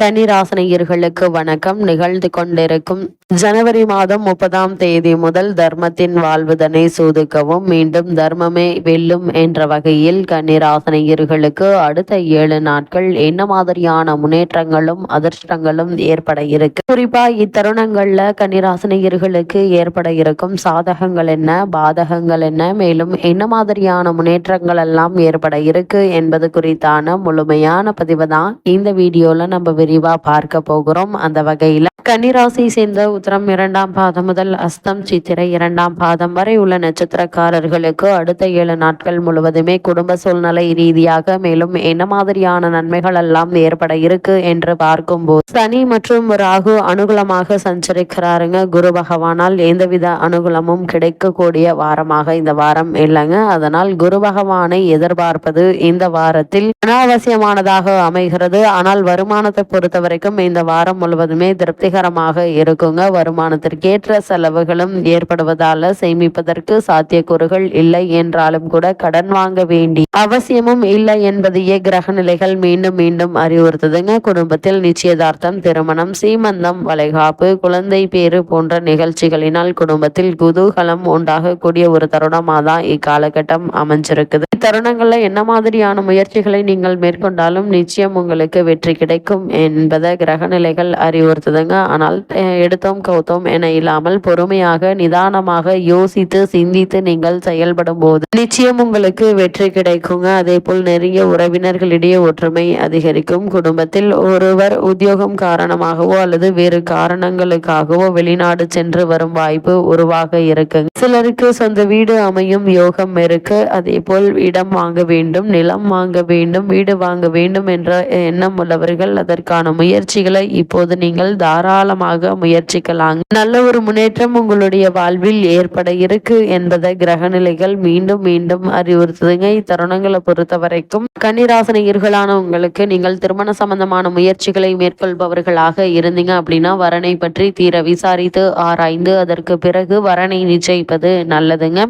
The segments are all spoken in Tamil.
கன்னிராசனையர்களுக்கு வணக்கம். நிகழ்ந்து கொண்டிருக்கும் ஜனவரி மாதம் முப்பதாம் தேதி முதல் தர்மத்தின் வாழ்வுதனை சூதுக்கவும் மீண்டும் தர்மமே வெல்லும் என்ற வகையில் கன்னிராசனையர்களுக்கு அடுத்த ஏழு நாட்கள் என்ன மாதிரியான முன்னேற்றங்களும் அதிர்ஷ்டங்களும் ஏற்பட இருக்கு. குறிப்பா இத்தருணங்கள்ல கன்னிராசனையர்களுக்கு ஏற்பட இருக்கும் சாதகங்கள் என்ன பாதகங்கள் என்ன மேலும் என்ன மாதிரியான முன்னேற்றங்கள் எல்லாம் ஏற்பட இருக்கு என்பது குறித்தான முழுமையான பதிவு தான் இந்த வீடியோல நம்ம விரிவா பார்க்க போகிறோம். அந்த வகையில கன்னிராசி சேர்ந்த உத்தரம் இரண்டாம் பாதம் முதல் அஸ்தம் சித்திரை இரண்டாம் பாதம் வரை உள்ள நட்சத்திரக்காரர்களுக்கு அடுத்த ஏழு நாட்கள் முழுவதுமே குடும்ப சூழ்நிலை ரீதியாக மேலும் என்ன மாதிரியான நன்மைகள் எல்லாம் ஏற்பட இருக்கு என்று பார்க்கும்போது சனி மற்றும் ராகு அனுகூலமாக சஞ்சரிக்கிறாருங்க. குரு பகவானால் எந்தவித அனுகூலமும் கிடைக்கக்கூடிய வாரமாக இந்த வாரம் இல்லைங்க. அதனால் குரு பகவானை எதிர்பார்ப்பது இந்த வாரத்தில் அனாவசியமானதாக அமைகிறது. ஆனால் வருமானத்தை பொறுத்த வரைக்கும் இந்த வாரம் முழுவதுமே திருப்திகரமாக இருக்குங்க. வருமானத்திற்கேற்ற செலவுகளும் ஏற்படுவதால சேமிப்பதற்கு சாத்தியக்கூறுகள் இல்லை என்றாலும் கூட கடன் வாங்க வேண்டி அவசியமும் இல்லை என்பதையே கிரக நிலைகள் மீண்டும் மீண்டும் அறிவுறுத்துதுங்க. குடும்பத்தில் நிச்சயதார்த்தம் திருமணம் சீமந்தம் வளைகாப்பு குழந்தை பேரு போன்ற நிகழ்ச்சிகளினால் குடும்பத்தில் குதூகலம் உண்டாகக்கூடிய ஒரு தருணமாக தான் இக்காலகட்டம் அமைஞ்சிருக்குது. இத்தருணங்கள்ல என்ன மாதிரியான முயற்சிகளை நீங்கள் மேற்கொண்டாலும் நிச்சயம் உங்களுக்கு வெற்றி கிடைக்கும் என்பதை கிரக நிலைகள் அறிவுறுத்துதுங்க. ஆனால் எடுத்தோம் கௌத்தோம் என இல்லாமல் பொறுமையாக நிதானமாக யோசித்து சிந்தித்து நீங்கள் செயல்படும் போது நிச்சயம் உங்களுக்கு வெற்றி கிடைக்குங்க. அதே போல் நெருங்கிய உறவினர்களிடையே ஒற்றுமை அதிகரிக்கும். குடும்பத்தில் ஒருவர் உத்தியோகம் காரணமாகவோ அல்லது வேறு காரணங்களுக்காகவோ வெளிநாடு சென்று வரும் வாய்ப்பு உருவாக இருக்குங்க. சிலருக்கு சொந்த வீடு அமையும் யோகம் இருக்கு. அதே போல் இடம் வாங்க வேண்டும் நிலம் வாங்க வேண்டும் வீடு வாங்க வேண்டும் என்ற எண்ணம் உள்ளவர்கள் அதற்கு செய்வதற்கான முயற்சிகளை இப்போது நீங்கள் தாராளமாக முயற்சிக்கலாம் நல்ல ஒரு முன்னேற்றம் உங்களுடைய வாழ்வில் ஏற்பட இருக்கு என்பதை கிரகநிலைகள் மீண்டும் மீண்டும் அறிவுறுத்துதுங்க. இத்தருணங்களை பொறுத்த வரைக்கும் கன்னிராசனையர்களான உங்களுக்கு நீங்கள் திருமண சம்பந்தமான முயற்சிகளை மேற்கொள்பவர்களாக இருந்தீங்க அப்படின்னா வரனை பற்றி தீர விசாரித்து ஆராய்ந்து அதற்கு பிறகு வரனை நிச்சயிப்பது நல்லதுங்க.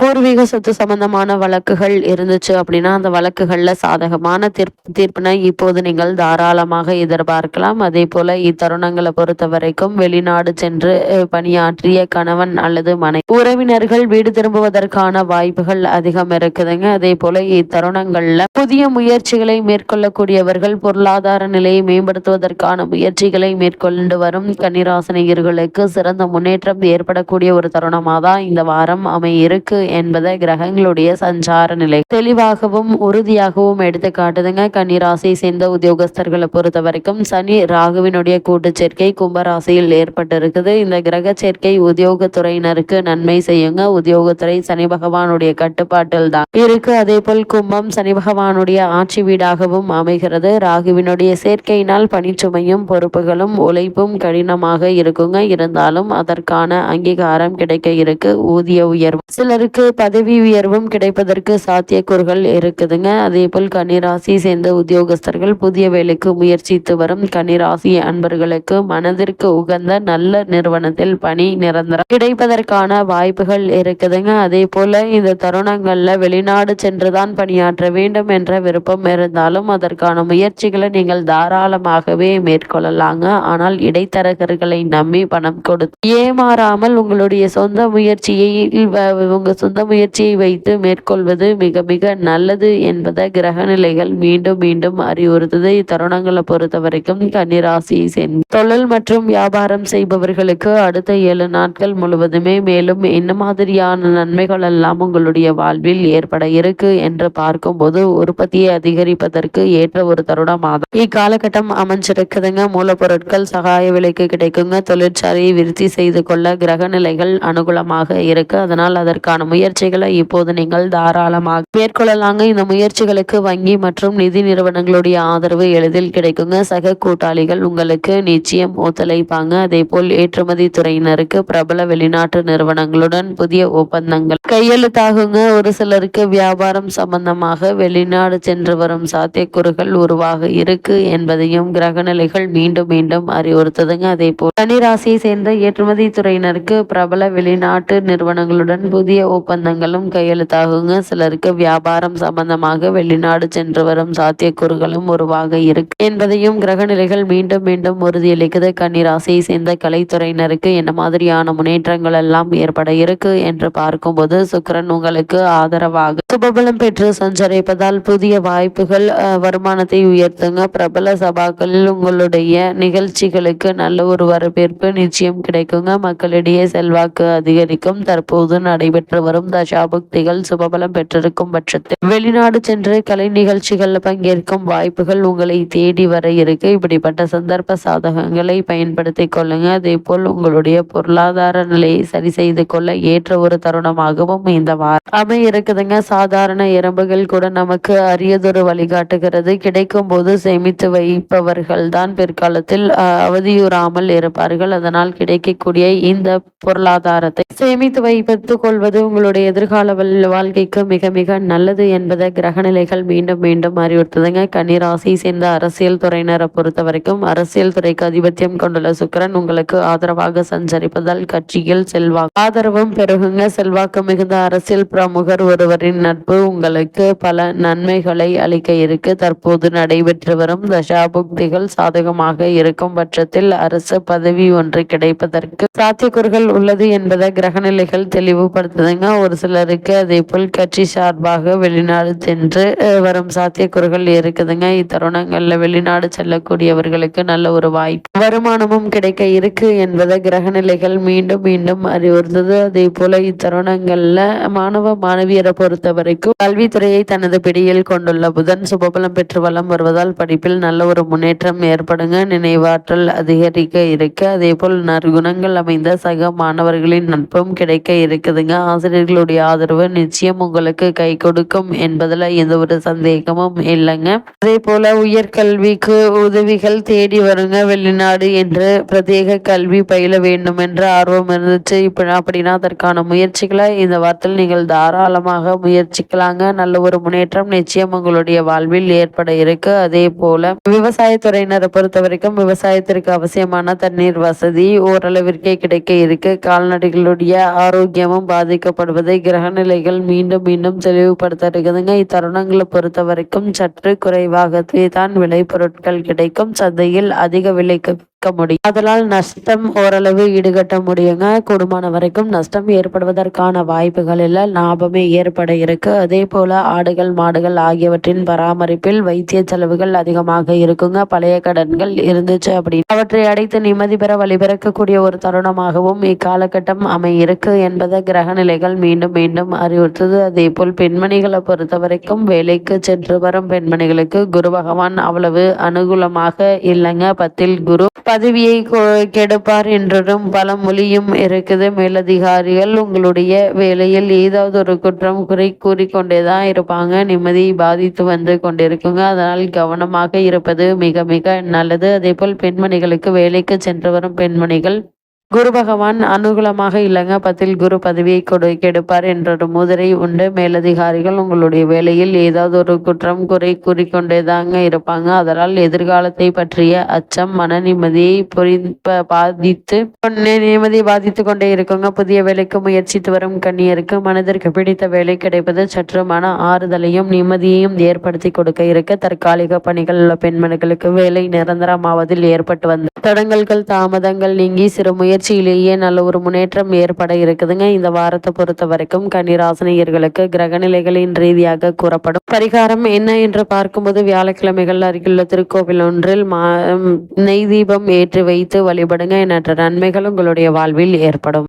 பூர்வீக சொத்து சம்பந்தமான வழக்குகள் இருந்துச்சு அப்படின்னா அந்த வழக்குகள்ல சாதகமான தீர்ப்பு தீர்ப்பினை இப்போது நீங்கள் தாராளமாக எதிர்பார்க்கலாம். அதே போல இத்தருணங்களை பொறுத்த வரைக்கும் வெளிநாடு சென்று பணியாற்றிய கணவன் அல்லது மனை உறவினர்கள் வீடு திரும்புவதற்கான வாய்ப்புகள் அதிகம் இருக்குதுங்க. அதே போல இத்தருணங்கள்ல புதிய முயற்சிகளை மேற்கொள்ளக்கூடியவர்கள் பொருளாதார நிலையை மேம்படுத்துவதற்கான முயற்சிகளை மேற்கொண்டு வரும் கன்னிராசனிகர்களுக்கு சிறந்த முன்னேற்றம் ஏற்படக்கூடிய ஒரு தருணமாக தான் இந்த வாரம் அமையிருக்கு. என்பதை கிரகங்களுடைய சஞ்சார நிலை. தெளிவாகவும் உறுதியாகவும் எடுத்து காட்டுதுங்க. கன்னிராசியை சேர்ந்த உத்தியோகஸ்தர்களை பொறுத்த வரைக்கும் சனி ராகுவினுடைய கூட்டு சேர்க்கை கும்பராசியில் ஏற்பட்டிருக்குது. இந்த கிரக சேர்க்கை உத்தியோகத்துறையினருக்கு நன்மை செய்யுங்க. உத்தியோகத்துறை சனி பகவானுடைய கட்டுப்பாட்டில் தான். இருக்கு. அதே போல் கும்பம் சனி பகவானுடைய ஆட்சி வீடாகவும் அமைகிறது. ராகுவினுடைய சேர்க்கையினால் பணிச்சுமையும் பொறுப்புகளும் உழைப்பும் கடினமாக இருக்குங்க. இருந்தாலும் அதற்கான அங்கீகாரம் கிடைக்க இருக்கு. ஊதிய உயர்வு. சிலருக்கு உங்களுக்கு பதவி உயர்வும் கிடைப்பதற்கு சாத்தியக்கூறுகள் இருக்குதுங்க. அதே போல் கன்னிராசி சேர்ந்த உத்தியோகஸ்தர்கள் புதிய வேலைக்கு முயற்சித்து வரும் கன்னிராசி அன்பர்களுக்கு மனதிற்கு உகந்த நல்ல நிறுவனத்தில் பணி நிரந்தரம் கிடைப்பதற்கான வாய்ப்புகள் இருக்குதுங்க. அதே போல இந்த தருணங்கள்ல வெளிநாடு சென்றுதான் பணியாற்ற வேண்டும் என்ற விருப்பம் இருந்தாலும் அதற்கான முயற்சிகளை நீங்கள் தாராளமாகவே மேற்கொள்ளலாங்க. ஆனால் இடைத்தரகர்களை நம்பி பணம் கொடுத்து ஏமாறாமல் உங்களுடைய சொந்த முயற்சியை உங்க சொந்த முயற்சியை வைத்து மேற்கொள்வது மிக மிக நல்லது என்பதை கிரக நிலைகள் மீண்டும் மீண்டும் அறிவுறுத்தது. இத்தருணங்களை பொறுத்த வரைக்கும் கன்னிராசியை சேர்ந்து தொழில் மற்றும் வியாபாரம் செய்பவர்களுக்கு அடுத்த ஏழு நாட்கள் முழுவதுமே மேலும் என்ன மாதிரியான நன்மைகள் எல்லாம் உங்களுடைய வாழ்வில் ஏற்பட இருக்கு என்று பார்க்கும்போது உற்பத்தியை அதிகரிப்பதற்கு ஏற்ற ஒரு தருணமாகும் இக்காலகட்டம் அமைஞ்சிருக்குதுங்க. மூலப்பொருட்கள் சகாய விலைக்கு கிடைக்குங்க. தொழிற்சாலையை விருத்தி செய்து கொள்ள கிரக நிலைகள் அனுகூலமாக இருக்கு. அதனால் அதற்கான முயற்சிகளை இப்போது நீங்கள் தாராளமாக மேற்கொள்ளலாங்க. இந்த முயற்சிகளுக்கு வங்கி மற்றும் நிதி நிறுவனங்களுடைய ஆதரவு எளிதில் கிடைக்குங்க. சக கூட்டாளிகள் உங்களுக்கு நிச்சயம் ஒத்துழைப்பாங்க. அதே போல் ஏற்றுமதி துறையினருக்கு பிரபல வெளிநாட்டு நிறுவனங்களுடன் புதிய ஒப்பந்தங்கள் கையெழுத்தாகுங்க. ஒரு சிலருக்கு வியாபாரம் சம்பந்தமாக வெளிநாடு சென்று வரும் சாத்தியக்கூறுகள் உருவாக இருக்கு என்பதையும் கிரகநிலைகள் மீண்டும் மீண்டும் அறிவுறுத்துதுங்க. அதே போல் கன்னிராசியை சேர்ந்த ஏற்றுமதி துறையினருக்கு பிரபல வெளிநாட்டு நிறுவனங்களுடன் புதிய ஒப்பந்தங்களும் கையெழுத்தாகுங்க. சிலருக்கு வியாபாரம் சம்பந்தமாக வெளிநாடு சென்று வரும் சாத்தியக்கூறுகளும் உருவாக இருக்கு. என்பதையும் கிரக நிலைகள் மீண்டும் மீண்டும் உறுதியளிக்குது. கன்னிராசியை சேர்ந்த கலைத்துறையினருக்கு என்ன மாதிரியான முன்னேற்றங்கள் எல்லாம் ஏற்பட இருக்கு என்று பார்க்கும்போது சுக்கரன் உங்களுக்கு ஆதரவாக சுபபலம் பெற்று சஞ்சரிப்பதால் புதிய வாய்ப்புகள் வருமானத்தை உயர்த்துங்க. பிரபல சபாக்களில் உங்களுடைய நிகழ்ச்சிகளுக்கு நல்ல ஒரு வரவேற்பு நிச்சயம் கிடைக்குங்க. மக்களிடையே செல்வாக்கு அதிகரிக்கும். தற்போது நடைபெற்று வரும். தசாபுக்திகள் சுபபலம் பெற்றிருக்கும் பட்சத்தில். வெளிநாடு சென்று கலை நிகழ்ச்சிகளில் பங்கேற்கும் வாய்ப்புகள் உங்களை தேடி வர இருக்கு. இப்படிப்பட்ட சந்தர்ப்ப சாதகங்களை பயன்படுத்திக் கொள்ளுங்க. அதே போல் உங்களுடைய பொருளாதார நிலையை சரி செய்து கொள்ள ஏற்ற ஒரு தருணமாகவும் இந்த வாரம் அமை இருக்குதுங்க சாதாரண எறும்புகள் கூட நமக்கு அரியதொரு வழிகாட்டுகிறது. கிடைக்கும் போது சேமித்து வைப்பவர்கள் தான் பிற்காலத்தில் அவதியுறாமல் இருப்பார்கள். அதனால் கிடைக்கக்கூடிய இந்த பொருளாதாரத்தை சேமித்து வைத்துக் கொள்வது உங்களுடைய எதிர்கால வாழ்க்கைக்கு மிக மிக நல்லது என்பதை கிரகநிலைகள் மீண்டும் மீண்டும் அறிவுறுத்துதுங்க. கன்னிராசி சேர்ந்த அரசியல் துறையினரை பொறுத்த வரைக்கும் அரசியல் துறைக்கு அதிபத்தியம் கொண்டுள்ள சுக்கிரன் உங்களுக்கு ஆதரவாக சஞ்சரிப்பதால் கட்சியில் செல்வாக்கு ஆதரவும் பெருகுங்க. செல்வாக்கு மிகுந்த அரசியல் பிரமுகர் ஒருவரின் நட்பு உங்களுக்கு பல நன்மைகளை அளிக்க இருக்கு. தற்போது நடைபெற்று வரும் தசாபுக்திகள் சாதகமாக இருக்கும் பட்சத்தில் அரசு பதவி ஒன்று கிடைப்பதற்கு சாத்தியக்கூறுகள் உள்ளது என்பதை கிரகநிலைகள் தெளிவுபடுத்துதுங்க. ஒரு சிலருக்கு அதே போல் கட்சி சார்பாக வெளிநாடு சென்று வரும் சாத்தியக்கூறுகள் இருக்குதுங்க. இத்தருணங்களில் வெளிநாடு செல்லக்கூடியவர்களுக்கு நல்ல ஒரு வாய்ப்பு. வருமானமும் கிடைக்க இருக்கு என்பதை கிரகநிலைகள் மீண்டும் மீண்டும் அறிவுறுத்தது. அதே போல இத்தருணங்கள்ல மாணவ மாணவியரை பொறுத்த வரைக்கும் கல்வித்துறையை தனது பிடியில் கொண்டுள்ள புதன் சுபபலம் பெற்று வலம் வருவதால் படிப்பில் நல்ல ஒரு முன்னேற்றம் ஏற்படுங்க. நினைவாற்றல் அதிகரிக்க இருக்கு. அதே போல் நற்குணங்கள் அமைந்த சக மாணவர்களின் நட்பும் கிடைக்க இருக்குதுங்க. ஆசிரியர் ஆசிரியர்களுடைய ஆதரவு நிச்சயம் உங்களுக்கு கை கொடுக்கும் என்பதுல எந்த ஒரு சந்தேகமும் இல்லைங்க. அதே போல உயர்கல்விக்கு உதவிகள் தேடி வருங்க. வெளிநாடு என்று பிரத்யேக கல்வி பயில வேண்டும் என்ற ஆர்வம் இருந்துச்சு. இப்ப அப்படின்னா அதற்கான முயற்சிகளை இந்த வாரத்தில் நீங்கள் தாராளமாக முயற்சிக்கலாங்க. நல்ல ஒரு முன்னேற்றம் நிச்சயம் உங்களுடைய வாழ்வில் ஏற்பட இருக்கு. அதே போல விவசாயத்துறையினரை பொறுத்த வரைக்கும் விவசாயத்திற்கு அவசியமான தண்ணீர் வசதி ஓரளவிற்கே கிடைக்க இருக்கு. கால்நடைகளுடைய ஆரோக்கியமும் பாதிக்கப்படுவதை கிரகநிலைகள் மீண்டும் மீண்டும் தெளிவுபடுத்த இருக்குதுங்க இத்தருணங்களை பொறுத்த வரைக்கும் சற்று குறைவாகவே தான் விளைபொருட்கள் கிடைக்கும். சந்தையில் அதிக விலைக்கு விற்க முடியும். அதனால் நஷ்டம் ஓரளவு ஈடுகட்ட முடியுங்க. கூடுமான வரைக்கும் நஷ்டம் ஏற்படுவதற்கான வாய்ப்புகள் இல்லை லாபமே ஏற்பட இருக்கு. அதே போல ஆடுகள் மாடுகள் ஆகியவற்றின் பராமரிப்பில் வைத்திய செலவுகள் அதிகமாக இருக்குங்க. பழைய கடன்கள் இருந்துச்சு அப்படின்னு அவற்றை அடைத்து நிம்மதி பெற வழிபிறக்கக்கூடிய ஒரு தருணமாகவும் இக்காலகட்டம் அமையிருக்கு என்பதை கிரக நிலைகள் மீண்டும் மீண்டும் அறிவுறுத்தது. அதே போல் பெண்மணிகளை பொறுத்த வரைக்கும் வேலைக்கு சென்று வரும் பெண்மணிகளுக்கு குரு பகவான் அவ்வளவு அனுகூலமாக இல்லைங்க. பத்தில் குரு பதவியை கொ- கெடுப்பார் என்றும் பல மொழியும் இருக்குது. மேலதிகாரிகள் உங்களுடைய வேலையில் ஏதாவது ஒரு குற்றம் குறை கூறிக்கொண்டேதான் இருப்பாங்க. நிம்மதியை பாதித்து வந்து கொண்டிருக்குங்க. அதனால் கவனமாக இருப்பது மிக மிக நல்லது. அதே போல் பெண்மணிகளுக்கு வேலைக்கு சென்று வரும் பெண்மணிகள் குரு பகவான் அனுகூலமாக இல்லைங்க பத்தில் குரு பதவியை கொடு கெடுப்பார் என்ற ஒரு முதிரை உண்டு. மேலதிகாரிகள் உங்களுடைய வேலையில் ஏதாவது ஒரு குற்றம் குறை கூறிக்கொண்டே தாங்க இருப்பாங்க. அதனால் எதிர்காலத்தை பற்றிய அச்சம் மன நிம்மதியை புரி பாதித்து நிம்மதியை பாதித்து கொண்டே இருக்குங்க. புதிய வேலைக்கு முயற்சித்து வரும் கண்ணியருக்கு மனதிற்கு பிடித்த வேலை கிடைப்பது சற்று மன ஆறுதலையும் நிம்மதியையும் ஏற்படுத்தி கொடுக்க இருக்க. தற்காலிக பணிகள் உள்ள பெண்மணிகளுக்கு வேலை நிரந்தரமாவதில் ஏற்பட்டு வந்த தடங்கல்கள் தாமதங்கள் நீங்கி சிறு முயற்சியிலேயே நல்ல ஒரு முன்னேற்றம் ஏற்பட இருக்குதுங்க. இந்த வாரத்தை பொறுத்த வரைக்கும் கன்னிராசினியர்களுக்கு கிரகநிலைகளின் ரீதியாக கூறப்படும் பரிகாரம் என்ன என்று பார்க்கும்போது வியாழக்கிழமைகள் அருகிலுள்ள திருக்கோவில் ஒன்றில் மா நெய் தீபம் ஏற்றி வைத்து வழிபடுங்க. எண்ணற்ற நன்மைகள் உங்களுடைய வாழ்வில் ஏற்படும்.